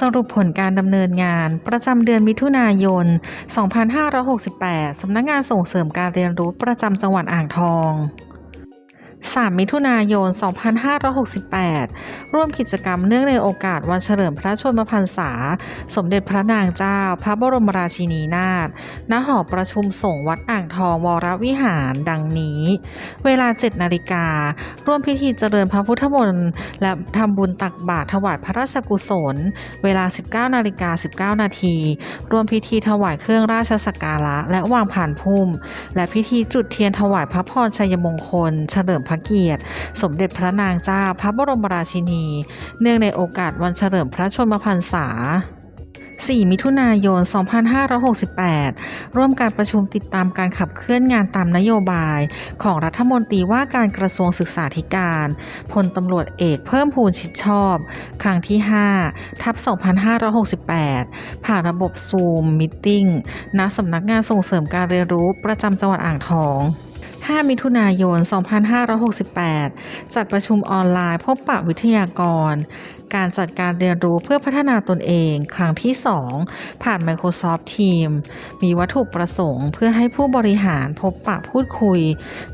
สรุปผลการดำเนินงาน ประจำเดือนมิถุนายน 2568 สำนักงานส่งเสริมการเรียนรู้ประจำจังหวัดอ่างทอง 3 มิถุนายน 2568 ร่วมกิจกรรมเนื่องในโอกาสวันเฉลิมพระชนมพรรษา สมเด็จพระนางเจ้า พระบรมราชินีนาถ ณ หอประชุมสงฆ์วัดอ่างทองวรวิหารดังนี้ เวลา 7 นาฬิกา ร่วมพิธีเจริญพระพุทธมนต์และทำบุญตักบาตรถวายพระราชกุศล เวลา 19 นาฬิกา 19 นาที ร่วมพิธีถวายเครื่องราชสักการะและวางผ่านพุ่ม และพิธีจุดเทียนถวายพระพรชัยมงคล เฉลิมพระเกียรติ สมเด็จพระนางเจ้าพระบรมราชินี เนื่องในโอกาสวันเฉลิมพระชนมพรรษา 4 มิถุนายน 2568 ร่วมการประชุมติดตามการขับเคลื่อนงานตามนโยบาย ของรัฐมนตรีว่าการกระทรวงศึกษาธิการ พลตำรวจเอกเพิ่มพูนชิดชอบ ครั้งที่ 5 ทับ 2568 ผ่านระบบซูมมิทติ้งณสำนักงานส่งเสริมการเรียนรู้ประจำจังหวัดอ่างทอง 5 มิถุนายน 2568 จัดประชุมออนไลน์พบปะวิทยากร การจัดการเรียนรู้เพื่อพัฒนาตนเอง ครั้งที่ 2 ผ่าน Microsoft Teams มีวัตถุประสงค์ เพื่อให้ผู้บริหารพบปะพูดคุย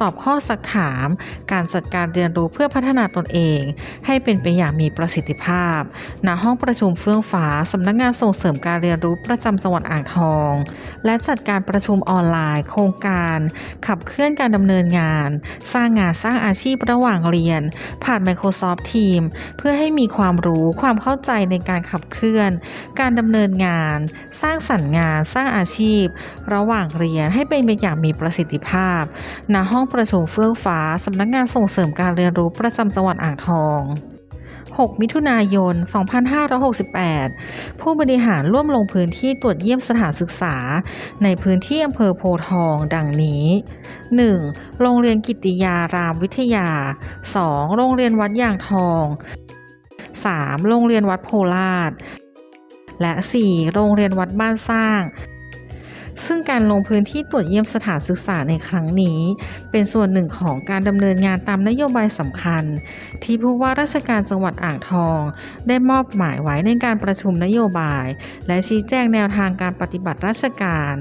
ตอบข้อสักถาม การจัดการเรียนรู้เพื่อพัฒนาตนเอง ให้เป็นไปอย่างมีประสิทธิภาพ ณ ห้องประชุมเฟื่องฟ้าสำนักงานส่งเสริมการเรียนรู้ประจำจังหวัดอ่างทอง และจัดการประชุมออนไลน์ โครงการ ขับเคลื่อนการดำำเนินงาน สร้างงานสร้างอาชีพระหว่างเรียน ผ่าน Microsoft Teams เพื่อให้มีความรู้ความเข้าใจในการขับเคลื่อน การดำเนินงาน สร้างสรรค์งานสร้างอาชีพ ระหว่างเรียนให้เป็นไปอย่างมีประสิทธิภาพณห้องประชุมเฟื่องฟ้าสำนักงานส่งเสริมการเรียนรู้ประจำจังหวัดอ่างทอง 6 มิถุนายน 2568 ผู้บริหารร่วมลงพื้นที่ตรวจเยี่ยมสถานศึกษา ในพื้นที่อำเภอโพทองดังนี้ 1. โรงเรียนกิติยารามวิทยา 2. โรงเรียนวัดยางทอง 3. โรงเรียนวัดโพราชและ 4. โรงเรียนวัดบ้านสร้าง ซึ่งการลงพื้นที่ตรวจเยี่ยมสถานศึกษาในครั้งนี้ เป็นส่วนหนึ่งของการดำเนินงานตามนโยบายสำคัญ ที่ผู้ว่าราชการจังหวัดอ่างทอง ได้มอบหมายไว้ในการประชุมนโยบาย และชี้แจงแนวทางการปฏิบัติราชการ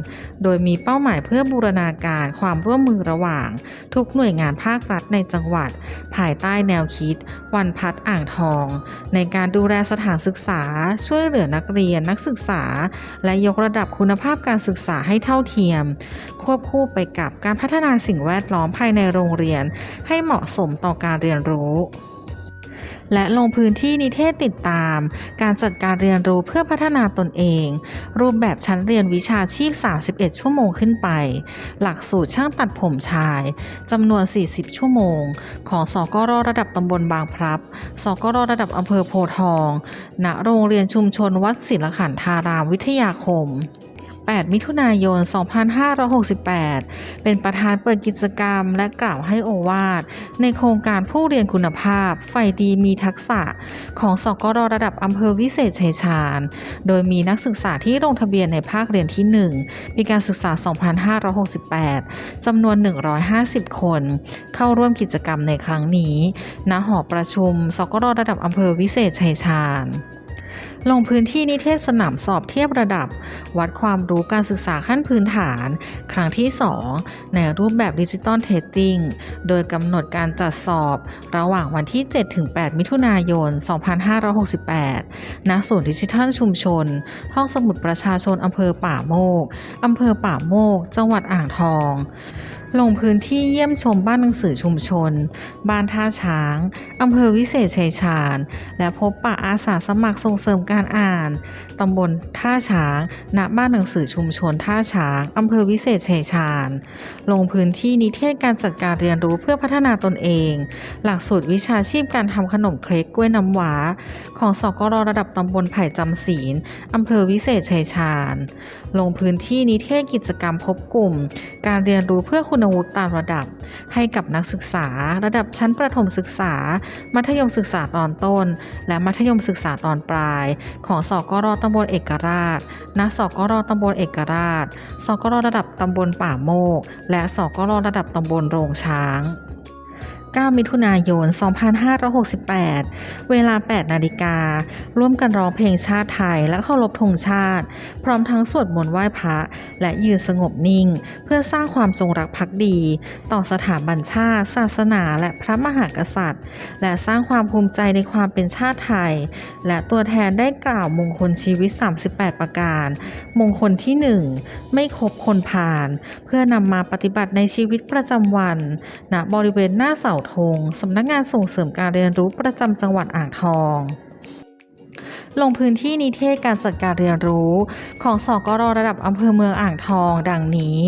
โดยมีเป้าหมายเพื่อบูรณาการความร่วมมือระหว่าง ทุกหน่วยงานภาครัฐในจังหวัด ภายใต้แนวคิด วันพัดอ่างทอง ในการดูแลสถานศึกษา ช่วยเหลือนักเรียนนักศึกษา และยกระดับคุณภาพการศึกษาให้เท่าเทียม ควบคู่ไปกับการพัฒนาสิ่งแวดล้อมภายในโรงเรียน ให้เหมาะสมต่อการเรียนรู้และลงพื้นที่นิเทศติดตาม การจัดการเรียนรู้เพื่อพัฒนาตนเอง รูปแบบชั้นเรียนวิชาชีพ 31 ชั่วโมงขึ้นไป หลักสูตรช่างตัดผมชายจำนวน 40 ชั่วโมง ของสกรระดับตำบลบางพลับสกรระดับอำเภอโพทอง ณ โรงเรียนชุมชนวัดศิลขันธารามวิทยาคม 8 มิถุนายน 2568 เป็นประธานเปิดกิจกรรมและกล่าวให้โอวาท ในโครงการผู้เรียนคุณภาพไฟดีมีทักษะของสกรระดับอำเภอวิเศษชัยชาญ โดยมีนักศึกษาที่ลงทะเบียนในภาคเรียนที่1มีการศึกษา 2568 จำนวน 150 คน เข้าร่วมกิจกรรมในครั้งนี้ ณ หอประชุม สกรระดับอำเภอวิเศษชัยชาญ ลงพื้นที่นิเทศสนามสอบเทียบระดับ วัดความรู้การศึกษาขั้นพื้นฐาน ครั้งที่ 2 ในรูปแบบดิจิตอลเทสติ้งโดยกำหนดการจัดสอบ ระหว่างวันที่ 7-8 มิถุนายน 2568 ณ ศูนย์ดิจิทัลชุมชน ห้องสมุดประชาชนอำเภอป่าโมกอำเภอป่าโมก จังหวัดอ่างทอง ลงพื้นที่เยี่ยมชมบ้านหนังสือชุมชน บ้านท่าช้างอำเภอวิเศษชัยชาญ และพบปะอาสาสมัครส่งเสริมการอ่าน ตำบลท่าช้าง ณ บ้านหนังสือชุมชนท่าช้าง อำเภอวิเศษชัยชาญ ลงพื้นที่นิเทศการจัดการเรียนรู้เพื่อพัฒนาตนเอง หลักสูตรวิชาชีพการทำขนมเค้กกล้วยน้ำว้า ของสกรระดับตำบลไผ่จำศีลอำเภอวิเศษชัยชาญ ลงพื้นที่นิเทศกิจกรรมพบกลุ่ม การเรียนรู้เพื่อคุณวุฒิตามระดับ ให้กับนักศึกษา ระดับชั้นประถมศึกษา มัธยมศึกษาตอนต้น และมัธยมศึกษาตอนปลาย ของสกรตำบลเอกราชณสกรตำบลเอกราชสกรระดับตำบลป่าโมก และสกรระดับตำบลโรงช้าง 9 มิถุนายน 2568 เวลา 8 นาฬิกา ร่วมกันร้องเพลงชาติไทยและเคารพธงชาติ พร้อมทั้งสวดมนต์ไหว้พระ และยืนสงบนิ่ง เพื่อสร้างความจงรักภักดี ต่อสถาบันชาติ ศาสนาและพระมหากษัตริย์ และสร้างความภูมิใจในความเป็นชาติไทย และตัวแทนได้กล่าวมงคลชีวิต 38 ประการ มงคลที่ 1 ไม่คบคนผ่าน เพื่อนำมาปฏิบัติในชีวิตประจำวันณบริเวณหน้าเสาธงสำนักงานส่งเสริมการเรียนรู้ประจำจังหวัดอ่างทอง ลงพื้นที่นิเทศการจัดการเรียนรู้ของสกรระดับอำเภอเมืองอ่างทอง ดังนี้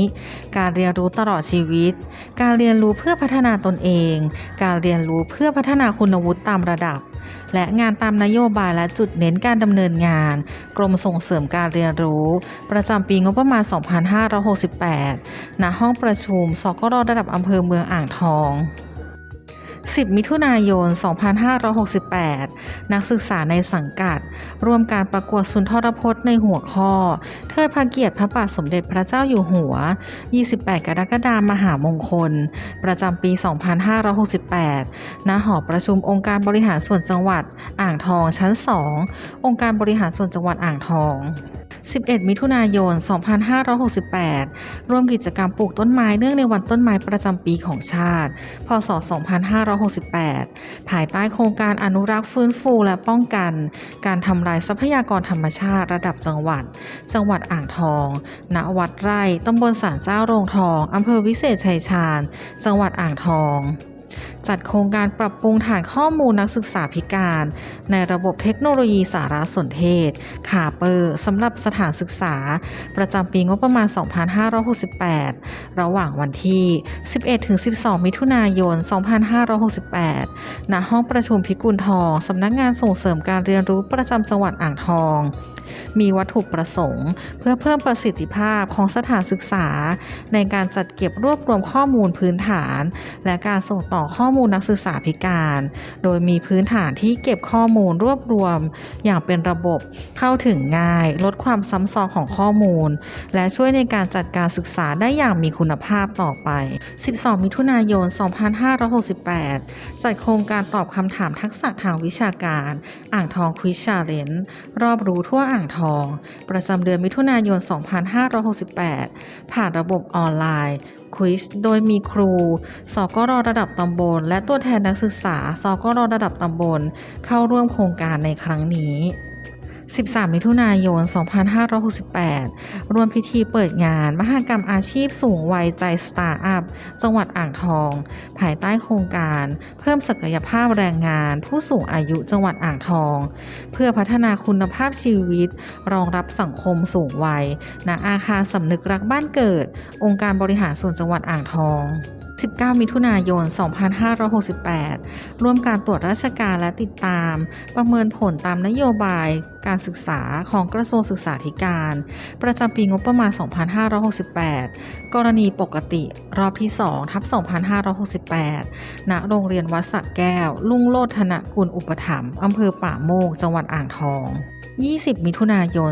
การเรียนรู้ตลอดชีวิต การเรียนรู้เพื่อพัฒนาตนเอง การเรียนรู้เพื่อพัฒนาคุณวุฒิตามระดับและงานตามนโยบายและจุดเน้นการดำเนินงาน กรมส่งเสริมการเรียนรู้ ประจำปีงบประมาณ 2568 ณ ห้องประชุม สกรระดับอำเภอเมืองอ่างทอง 10 มิถุนายน 2568 นักศึกษาในสังกัด ร่วมการประกวดสุนทรพจน์ในหัวข้อ เทิดพระเกียรติพระบาทสมเด็จพระเจ้าอยู่หัว 28 กรกฎาคมมหามงคล ประจำปี 2568 ณ หอประชุมองค์การบริหารส่วนจังหวัดอ่างทองชั้น 2 องค์การบริหารส่วนจังหวัดอ่างทอง 11 มิถุนายน 2568 ร่วมกิจกรรมปลูกต้นไม้เนื่องในวันต้นไม้ประจำปีของชาติ พศ 2568 ภายใต้โครงการอนุรักษ์ฟื้นฟูและป้องกัน การทำลายทรัพยากรธรรมชาติระดับจังหวัด จังหวัดอ่างทอง ณ วัดไร่ ตำบลสารเจ้าโรงทอง อำเภอวิเศษชัยชาญ จังหวัดอ่างทอง จัดโครงการปรับปรุงฐานข้อมูลนักศึกษาพิการ ในระบบเทคโนโลยีสารสนเทศคาเปอร์สำหรับสถานศึกษา ประจำปีงบประมาณ 2568 ระหว่างวันที่ 11-12 มิถุนายน 2568 ณ ห้องประชุมพิกุลทอง สำนักงานส่งเสริมการเรียนรู้ประจำจังหวัดอ่างทอง มีวัตถุประสงค์ เพื่อเพิ่มประสิทธิภาพของสถานศึกษา ในการจัดเก็บรวบรวมข้อมูลพื้นฐาน และการส่งต่อข้อมูลนักศึกษาพิการ โดยมีพื้นฐานที่เก็บข้อมูลรวบรวม อย่างเป็นระบบเข้าถึงง่าย ลดความซ้ำซ้อนของข้อมูล และช่วยในการจัดการศึกษาได้อย่างมีคุณภาพต่อไป 12 มิถุนายน 2568 จัดโครงการตอบคำถามทักษะทางวิชาการ อ่างทองควิชชาเลนรอบรู้ทั่วอ่างทอง ประจำเดือนมิถุนายน 2568 ผ่านระบบออนไลน์ควิสโดยมีครู สกรระดับตำบล และตัวแทนนักศึกษา สกรระดับตำบล เข้าร่วมโครงการในครั้งนี้ 13 มิถุนายน 2568ร่วมพิธีเปิดงาน มหกรรมอาชีพสูงวัยใจสตาร์อัพ จังหวัดอ่างทอง ภายใต้โครงการ เพิ่มศักยภาพแรงงาน ผู้สูงอายุจังหวัดอ่างทอง เพื่อพัฒนาคุณภาพชีวิต รองรับสังคมสูงวัย ณ อาคารสำนึกรักบ้านเกิด องค์การบริหารส่วนจังหวัดอ่างทอง 19 มิถุนายน 2568 ร่วมการตรวจราชการและติดตาม ประเมินผลตามนโยบายการศึกษาของกระทรวงศึกษาธิการ ประจำปีงบประมาณ 2568 กรณีปกติรอบที่2ทับ2568 ณ โรงเรียนวัดสระแก้ว ลุ่งโลดธนกุลอุปถัมภ์อำเภอป่าโมก จังหวัดอ่างทอง 20 มิถุนายน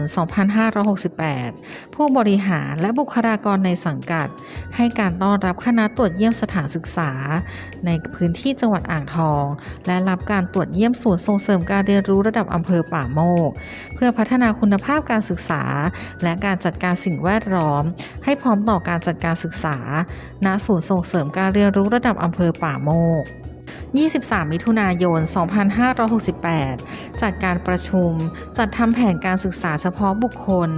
2568 ผู้บริหารและบุคลากรในสังกัด ให้การต้อนรับคณะตรวจเยี่ยมสถานศึกษา ในพื้นที่จังหวัดอ่างทอง และรับการตรวจเยี่ยมศูนย์ส่งเสริมการเรียนรู้ระดับอำเภอป่าโมก เพื่อพัฒนาคุณภาพการศึกษา และการจัดการสิ่งแวดล้อม ให้พร้อมต่อการจัดการศึกษา ณ ศูนย์ส่งเสริมการเรียนรู้ระดับอำเภอป่าโมก 23 มิถุนายน 2568 จัดการประชุม จัดทำแผนการศึกษาเฉพาะบุคคล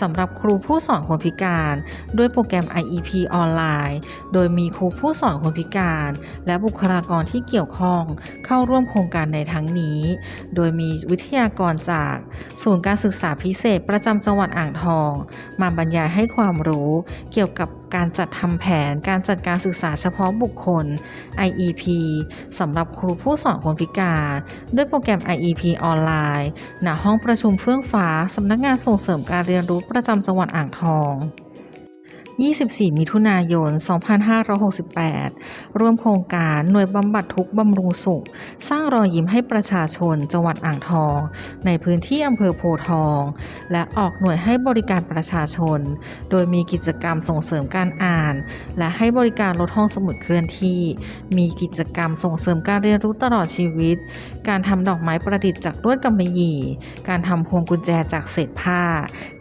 สำหรับครูผู้สอนคนพิการ ด้วยโปรแกรม IEP ออนไลน์ โดยมีครูผู้สอนคนพิการ และบุคลากรที่เกี่ยวข้องเข้าร่วมโครงการในทั้งนี้ โดยมีวิทยากรจาก ศูนย์การศึกษาพิเศษประจำจังหวัดอ่างทอง มาบรรยายให้ความรู้เกี่ยวกับ การจัดทำแผนการจัดการศึกษาเฉพาะบุคคล IEP สำหรับครูผู้สอนคนพิการ ด้วยโปรแกรม IEP ออนไลน์ณห้องประชุมเฟื่องฟ้าสำนักงานส่งเสริมการเรียนรู้ประจำจังหวัดอ่างทอง 24 มิถุนายน 2568 ร่วมโครงการหน่วยบำบัดทุกบำรุงสุข สร้างรอยยิ้มให้ประชาชนจังหวัดอ่างทอง ในพื้นที่อำเภอโพทอง และออกหน่วยให้บริการประชาชน โดยมีกิจกรรมส่งเสริมการอ่าน และให้บริการลดห้องสมุดเคลื่อนที่ มีกิจกรรมส่งเสริมการเรียนรู้ตลอดชีวิต การทำดอกไม้ประดิษฐ์จากลวดกำมะหยี่ การทำพวงกุญแจจากเศษผ้า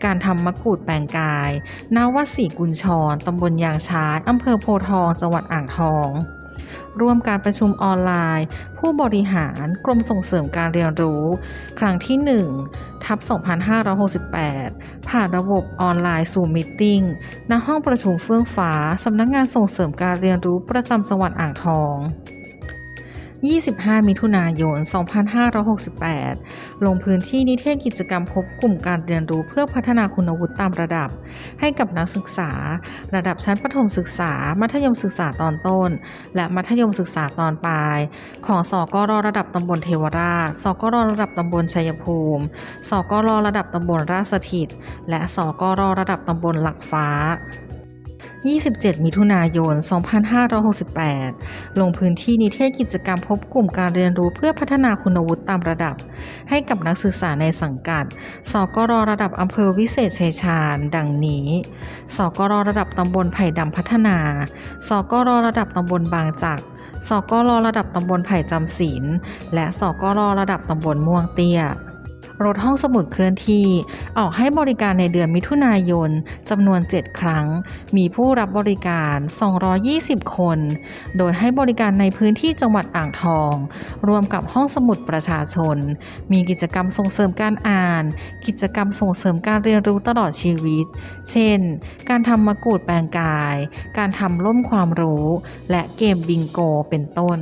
การทำมะกรูดแปลงกายณวัดศรีกุญชรตำบลยางช้างอำเภอโพทอง จังหวัดอ่างทอง ร่วมการประชุมออนไลน์ ผู้บริหารกรมส่งเสริมการเรียนรู้ ครั้งที่ 1 ทับ 2568 ผ่านระบบออนไลน์สู่มิทณห้องประชุมเฟื่องฟ้าสำนักงานส่งเสริมการเรียนรู้ประจำจังหวัดอ่างทอง 25 มิถุนายน 2568 ลงพื้นที่นิเทศกิจกรรมพบกลุ่มการเรียนรู้เพื่อพัฒนาคุณวุฒิตามระดับ ให้กับนักศึกษา ระดับชั้นประถมศึกษา มัธยมศึกษาตอนต้น และมัธยมศึกษาตอนปลาย ของสกรระดับตำบลเทวราช สกรระดับตำบลชัยภูมิ สกรระดับตำบลราชสถิต และสกรระดับตำบลหลักฟ้า 27 มิถุนายน 2568 ลงพื้นที่นิเทศกิจกรรมพบกลุ่มการเรียนรู้เพื่อพัฒนาคุณวุฒิตามระดับ ให้กับนักศึกษาในสังกัด สกรระดับอำเภอวิเศษชัยชาญ ดังนี้ สกรระดับตำบลไผ่ดำพัฒนา สกรระดับตำบลบางจักสกรระดับตำบลไผ่จำศีลและสกรระดับตำบลม่วงเตี้ย รถห้องสมุดเคลื่อนที่ ออกให้บริการในเดือนมิถุนายนจำนวน 7 ครั้ง มีผู้รับบริการ 220 คน โดยให้บริการในพื้นที่จังหวัดอ่างทอง รวมกับห้องสมุดประชาชน มีกิจกรรมส่งเสริมการอ่าน กิจกรรมส่งเสริมการเรียนรู้ตลอดชีวิต เช่น การทำมะกรูดแปลงกาย การทำร่มความรู้ และเกมบิงโกเป็นต้น